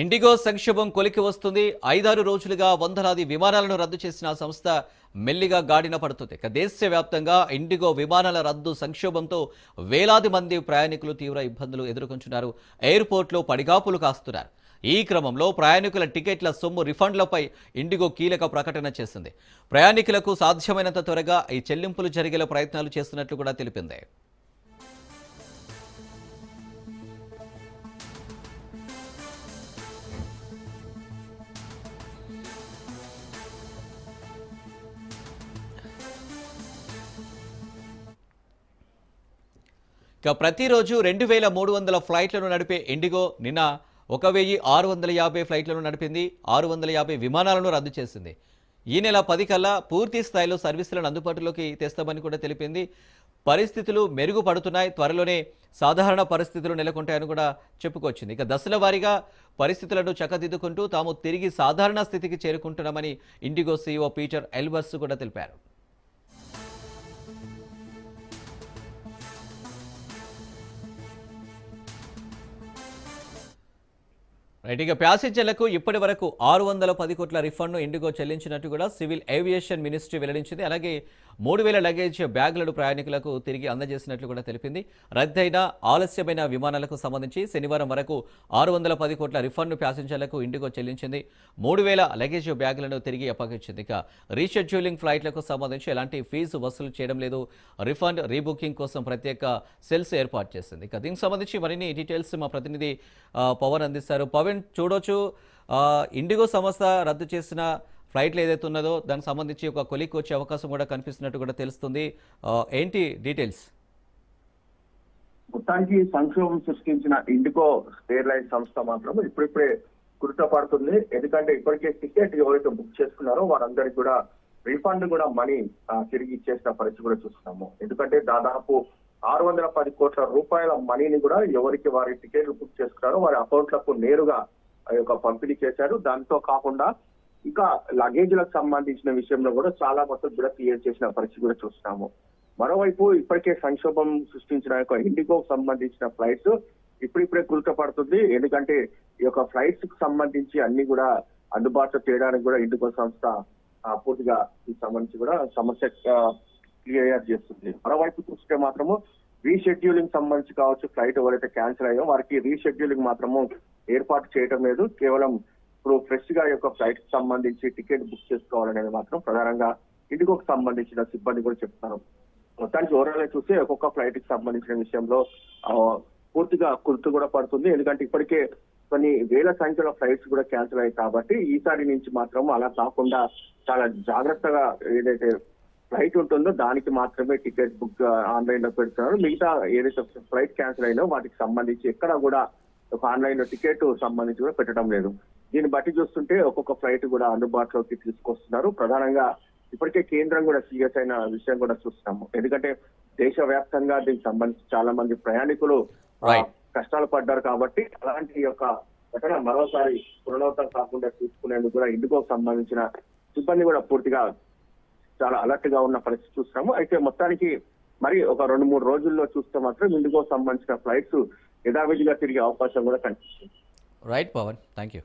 IndiGo సంక్షోభం కొలికి వస్తుంది. ఐదారు రోజులుగా వందలాది విమానాలను రద్దు చేసిన సంస్థ మెల్లిగా గాడిన పడుతుంది. ఇక దేశవ్యాప్తంగా ఇండిగో విమానాల రద్దు సంక్షోభంతో వేలాది మంది ప్రయాణికులు తీవ్ర ఇబ్బందులు ఎదుర్కొంటున్నారు. ఎయిర్పోర్ట్లో పడిగాపులు కాస్తున్నారు. ఈ క్రమంలో ప్రయాణికుల టికెట్ల సొమ్ము రిఫండ్లపై ఇండిగో కీలక ప్రకటన చేసింది. ప్రయాణికులకు సాధ్యమైనంత త్వరగా ఈ చెల్లింపులు జరిగేలా ప్రయత్నాలు చేస్తున్నట్లు కూడా తెలిపింది. ఇక ప్రతిరోజు రెండు వేల మూడు వందల ఫ్లైట్లను నడిపే ఇండిగో నిన్న ఒక వెయ్యి ఆరు వందల యాభై ఫ్లైట్లను నడిపింది ఆరు వందల యాభై విమానాలను రద్దు చేసింది. ఈ నెల పది కల్లా పూర్తి స్థాయిలో సర్వీసులను అందుబాటులోకి తెస్తామని కూడా తెలిపింది. పరిస్థితులు మెరుగుపడుతున్నాయి త్వరలోనే సాధారణ పరిస్థితులు నెలకొంటాయని కూడా చెప్పుకొచ్చింది. ఇక దశల వారీగా పరిస్థితులను చక్కదిద్దుకుంటూ తాము తిరిగి సాధారణ స్థితికి చేరుకుంటున్నామని ఇండిగో సీఈఓ పీటర్ ఎల్బర్స్ కూడా తెలిపారు. రైట్ ఇక ప్యాసింజర్లకు ఇప్పటి వరకు ఆరు వందల పది కోట్ల రిఫండ్ను ఇండిగో చెల్లించినట్టు కూడా సివిల్ ఏవియేషన్ మినిస్ట్రీ వెల్లడించింది. అలాగే మూడు వేల లగేజ్ బ్యాగులను ప్రయాణికులకు తిరిగి అందజేసినట్లు కూడా తెలిపింది. రద్దయిన ఆలస్యమైన విమానాలకు సంబంధించి శనివారం వరకు ఆరు వందల పది కోట్ల రిఫండ్ను ప్యాసింజర్లకు ఇండిగో చెల్లించింది. మూడు వేల లగేజ్ బ్యాగులను తిరిగి అప్పగించింది. ఇక రీషెడ్యూలింగ్ ఫ్లైట్లకు సంబంధించి ఎలాంటి ఫీజు వసూలు చేయడం లేదు. రిఫండ్ రీబుకింగ్ కోసం ప్రత్యేక సెల్స్ ఏర్పాటు చేసింది. ఇక దీనికి సంబంధించి మరిన్ని డీటెయిల్స్ మా ప్రతినిధి పవన్ అందిస్తారు. పవన్ చూడొచ్చు. ఇండిగో సంస్థ రద్దు చేసిన ఫ్లైట్లు ఏదైతే ఉన్నదో దానికి సంబంధించి ఒక కొలిక్ వచ్చే అవకాశం కూడా కనిపిస్తున్నట్టు కూడా తెలుస్తుంది. ఏంటి డీటెయిల్స్? మొత్తానికి సంక్షోభం సృష్టించిన ఇండిగో ఎయిర్లైన్స్ సంస్థ మాత్రం ఇప్పుడిప్పుడే కుర్త పడుతుంది. ఎందుకంటే ఇప్పటికే టికెట్ ఎవరైతే బుక్ చేసుకున్నారో వారందరికి కూడా రీఫండ్ కూడా మనీ తిరిగి ఇచ్చేసిన పరిస్థితి కూడా చూస్తున్నాము. ఎందుకంటే దాదాపు ఆరు వందల పది కోట్ల రూపాయల మనీని కూడా ఎవరికి వారి టికెట్లు బుక్ చేసుకున్నారో వారి అకౌంట్లకు నేరుగా ఆ యొక్క పంపిణీ చేశారు. దాంతో కాకుండా ఇంకా లగేజ్లకు సంబంధించిన విషయంలో కూడా చాలా మొత్తం కూడా క్లియర్ చేసిన పరిస్థితి కూడా చూస్తున్నాము. మరోవైపు ఇప్పటికే సంక్షోభం సృష్టించిన యొక్క ఇండిగోకు సంబంధించిన ఫ్లైట్స్ ఇప్పుడిప్పుడే కుదుటపడుతుంది ఎందుకంటే ఈ యొక్క ఫ్లైట్స్కు సంబంధించి అన్ని కూడా అందుబాటులో చేయడానికి కూడా ఇండిగో సంస్థ పూర్తిగా ఈ సంబంధించి కూడా సమస్య క్లియర్ చేస్తుంది. మరోవైపు చూస్తే మాత్రము రీషెడ్యూలింగ్ సంబంధించి కావచ్చు ఫ్లైట్ ఎవరైతే క్యాన్సిల్ అయ్యో వారికి రీషెడ్యూలింగ్ మాత్రము ఏర్పాటు చేయడం లేదు. కేవలం ఇప్పుడు ఫ్రెష్గా ఈ యొక్క ఫ్లైట్ సంబంధించి టికెట్ బుక్ చేసుకోవాలనేది మాత్రం ప్రధానంగా ఇండిగోకు సంబంధించిన సిబ్బంది కూడా చెప్తారు. మొత్తానికి ఓవరాల్ చూస్తే ఒక్కొక్క ఫ్లైట్కి సంబంధించిన విషయంలో పూర్తిగా కుర్తు కూడా పడుతుంది. ఎందుకంటే ఇప్పటికే కొన్ని వేల సంఖ్యలో ఫ్లైట్స్ కూడా క్యాన్సిల్ అయ్యాయి కాబట్టి ఈసారి నుంచి మాత్రం అలా కాకుండా చాలా జాగ్రత్తగా ఏదైతే ఫ్లైట్ ఉంటుందో దానికి మాత్రమే టికెట్ బుక్ ఆన్లైన్లో పెడుతున్నారు. మిగతా ఏదైతే ఫ్లైట్ క్యాన్సిల్ అయినా వాటికి సంబంధించి ఎక్కడ కూడా ఒక ఆన్లైన్లో టికెట్ సంబంధించి కూడా పెట్టడం లేదు. దీన్ని బట్టి చూస్తుంటే ఒక్కొక్క ఫ్లైట్ కూడా అందుబాటులోకి తీసుకొస్తున్నారు. ప్రధానంగా ఇప్పటికే కేంద్రం కూడా సీరియస్ అయిన విషయం కూడా చూస్తున్నాము. ఎందుకంటే దేశవ్యాప్తంగా దీనికి సంబంధించి చాలా మంది ప్రయాణికులు. కష్టాలు పడ్డారు కాబట్టి అలాంటి యొక్క ఘటన మరోసారి పునరావృతం కాకుండా చూసుకునేందుకు కూడా ఇందుకు సంబంధించిన సిబ్బంది కూడా పూర్తిగా చాలా అలర్ట్గా ఉన్న పరిస్థితి చూస్తున్నాము అయితే మొత్తానికి మరి ఒక రెండు మూడు రోజుల్లో చూస్తే మాత్రం ఇందుకు సంబంధించిన ఫ్లైట్స్ యథావిధిగా తిరిగే అవకాశం కూడా కనిపిస్తుంది. Right Pawan thank you